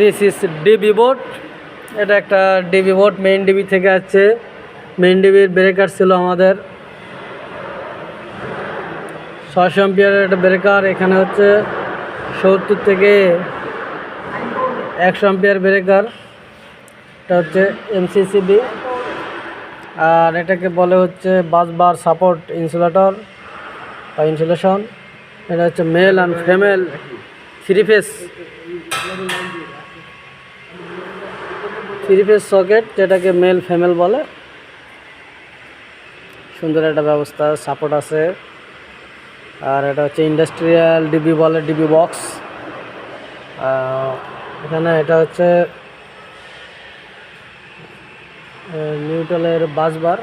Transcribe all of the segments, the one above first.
This is DB board এটা একটা DB board main DB থেকে আসছে। মেইন ডিবির ব্রেকার ছিল আমাদের। ছয়শো এম্পিয়ারের একটা ব্রেকার এখানে হচ্ছে সত্তর থেকে একশো এম্পিয়ার ব্রেকার এটা হচ্ছে এমসিসিবি আর এটাকে বলে হচ্ছে বাসবার সাপোর্ট ইনসুলেটর বা ইনসুলেশন এটা হচ্ছে male and female three phase three phase socket যেটাকে মেল ফিমেল বলে। সুন্দর একটা ব্যবস্থা সাপোর্ট আছে। আর এটা হচ্ছে ইন্ডাস্ট্রিয়াল ডিবি বলে ডিবি বক্স এখানে এটা হচ্ছে নিউট্রালের বাসবার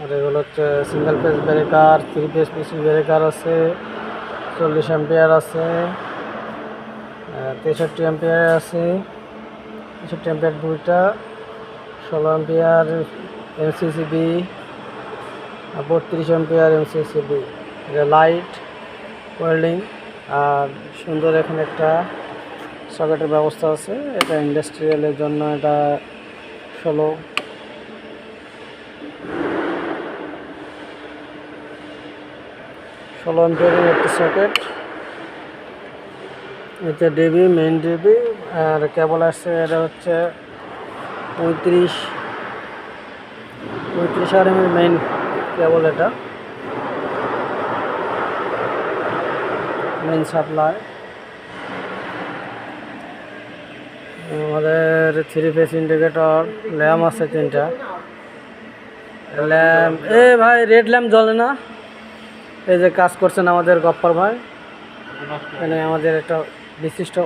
আর এগুলো হচ্ছে single phase breaker three phase PC breaker আছে, চল্লিশ অ্যাম্পিয়ার আছে। তেষট্টি অ্যাম্পিয়ার আছে। তেষট্টি অ্যাম্পিয়ার দুইটা, ষোলো অ্যাম্পিয়ার এমসিসিবি বত্রিশ অ্যাম্পিয়ার এমসিসিবি এটা লাইট ওয়েল্ডিং আর সুন্দর এখানে একটা সকেটের ব্যবস্থা আছে। এটা ইন্ডাস্ট্রিয়ালের জন্য এটা ষোলো। ষোলো এম্পিয়ারের একটা সকেট। এটা ডিবি মেইন ডিবি আর কেবল আসছে এটা হচ্ছে পঁয়ত্রিশ পঁয়ত্রিশ আর এম মেইন কেবল এটা। মেইন সাপ্লাই আমাদের থ্রি ফেস ইন্ডিকেটর ল্যাম্প আছে তিনটা। ল্যাম্প এ ভাই রেড ল্যাম্প জ্বলে না? এই যে কাজ করছেন আমাদের গপ্পর ভাই। এখানে আমাদের একটা বিশিষ্ট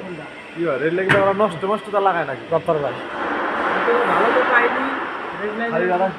কি রেল লেগে ওরা নষ্ট নষ্ট তা লাগায় নাকি? গপ্পর ভাই খালি ওরা